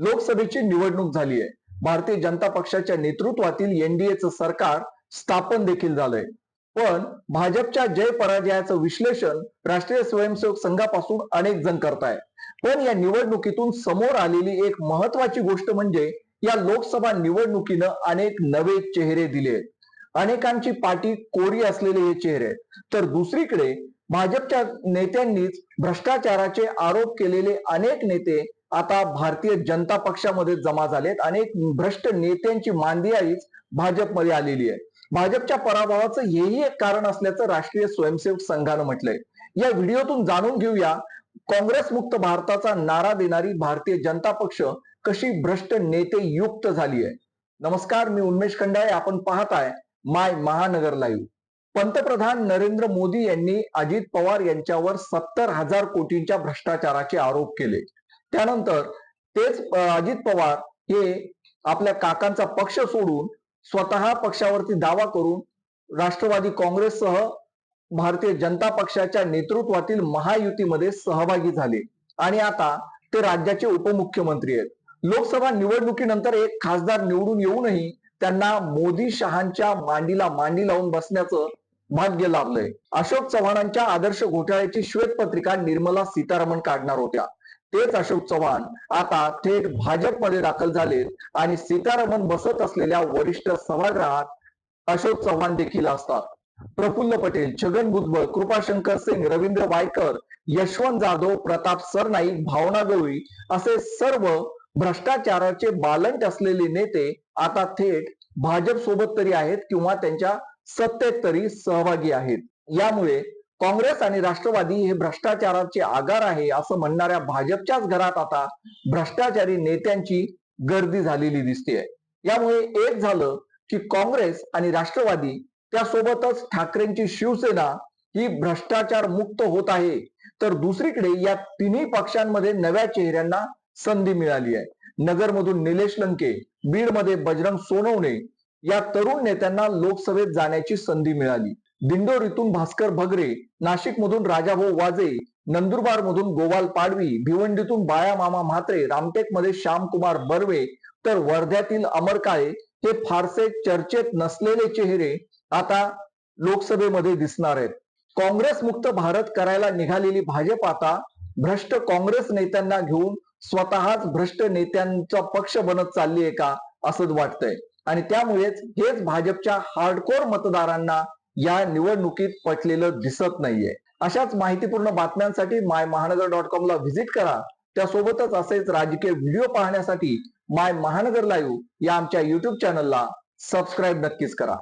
लोकसभेची निवडणूक झाली आहे. भारतीय जनता पक्षाच्या नेतृत्वातील एनडीएचं सरकार स्थापन देखील झालंय. पण भाजपच्या जय पराजयाचं विश्लेषण राष्ट्रीय स्वयंसेवक संघापासून अनेक जण करताय. पण या निवडणुकीतून समोर आलेली एक महत्वाची गोष्ट म्हणजे या लोकसभा निवडणुकीनं अनेक नवे चेहरे दिले अनेकांची पाठी कोरी असलेले हे चेहरे आहेत. तर दुसरीकडे भाजपच्या नेत्यांनीच भ्रष्टाचाराचे आरोप केलेले अनेक नेते आता भारतीय जनता पक्षामध्ये जमा झालेत. अनेक भ्रष्ट नेत्यांची मांदियाळीच भाजपमध्ये आलेली आहे. भाजपच्या पराभवाचं हेही एक कारण असल्याचं राष्ट्रीय स्वयंसेवक संघानं म्हटलंय. या व्हिडिओतून जाणून घेऊया काँग्रेस मुक्त भारताचा नारा देणारी भारतीय जनता पक्ष कशी भ्रष्ट नेते युक्त झाली आहे. नमस्कार मी उन्मेश खंडाळे. आपण पाहताय माय महानगर लाईव्ह. पंतप्रधान नरेंद्र मोदी यांनी अजित पवार यांच्यावर सत्तर हजार कोटींच्या भ्रष्टाचाराचे आरोप केले. त्यानंतर तेच अजित पवार हे आपल्या काकांचा पक्ष सोडून स्वतः पक्षावरती दावा करून राष्ट्रवादी काँग्रेससह भारतीय जनता पक्षाच्या नेतृत्वातील महायुतीमध्ये सहभागी झाले. आणि आता ते राज्याचे उपमुख्यमंत्री आहेत. लोकसभा निवडणुकीनंतर एक खासदार निवडून येऊनही त्यांना मोदी शहांच्या मांडीला मांडी लावून बसण्याचं भाग्य लाभलंय. अशोक चव्हाणांच्या आदर्श घोटाळ्याची श्वेतपत्रिका निर्मला सीतारामन काढणार होत्या. तेच अशोक चव्हाण आता थेट भाजपमध्ये दाखल झालेत आणि सीतारामन बसत असलेल्या वरिष्ठ सभागृहात अशोक चव्हाण देखील असतात. प्रफुल्ल पटेल छगन भुजबळ कृपाशंकर सिंग रवींद्र वायकर यशवंत जाधव प्रताप सरनाईक भावना गवळी असे सर्व भ्रष्टाचाराचे बालंट असलेले नेते आता थेट भाजप सोबत तरी आहेत किंवा त्यांच्या सत्तेत तरी सहभागी आहेत. यामुळे काँग्रेस आणि राष्ट्रवादी हे भ्रष्टाचाराचे आगार आहे असं म्हणणाऱ्या भाजपच्याच घरात आता भ्रष्टाचारी नेत्यांची गर्दी झालेली दिसते यामुळे एक झालं की काँग्रेस आणि राष्ट्रवादी त्यासोबतच ठाकरेंची शिवसेना ही भ्रष्टाचार मुक्त होत आहे. तर दुसरीकडे या तिन्ही पक्षांमध्ये नव्या चेहऱ्यांना संधी मिळाली आहे. नगरमधून निलेश लंके बीडमध्ये बजरंग सोनवणे या तरुण नेत्यांना लोकसभेत जाण्याची संधी मिळाली. दिंडोरीतून भास्कर भगरे नाशिकमधून राजाभाऊ वाजे नंदुरबार मधून गोवाल पाडवी भिवंडीतून बाया मामा म्हात्रे रामटेकमध्ये श्यामकुमार बर्वे तर वर्ध्यातील अमर काळे हे फारसे चर्चेत नसलेले चेहरे आता लोकसभेमध्ये दिसणार आहेत. काँग्रेस मुक्त भारत करायला निघालेली भाजप आता भ्रष्ट काँग्रेस नेत्यांना घेऊन स्वतःच भ्रष्ट नेत्यांचा पक्ष बनत चालली आहे का असंच वाटतंय. आणि त्यामुळेच हेच भाजपच्या हार्डकोर मतदारांना या निवडणुकीत पटलेलं दिसत नाहीये. अशाच माहितीपूर्ण बातम्यांसाठी माय महानगर डॉट कॉम ला व्हिजिट करा. त्यासोबतच असेच राजकीय व्हिडिओ पाहण्यासाठी माय महानगर लाईव्ह या आमच्या युट्यूब चॅनलला सबस्क्राईब नक्कीच करा.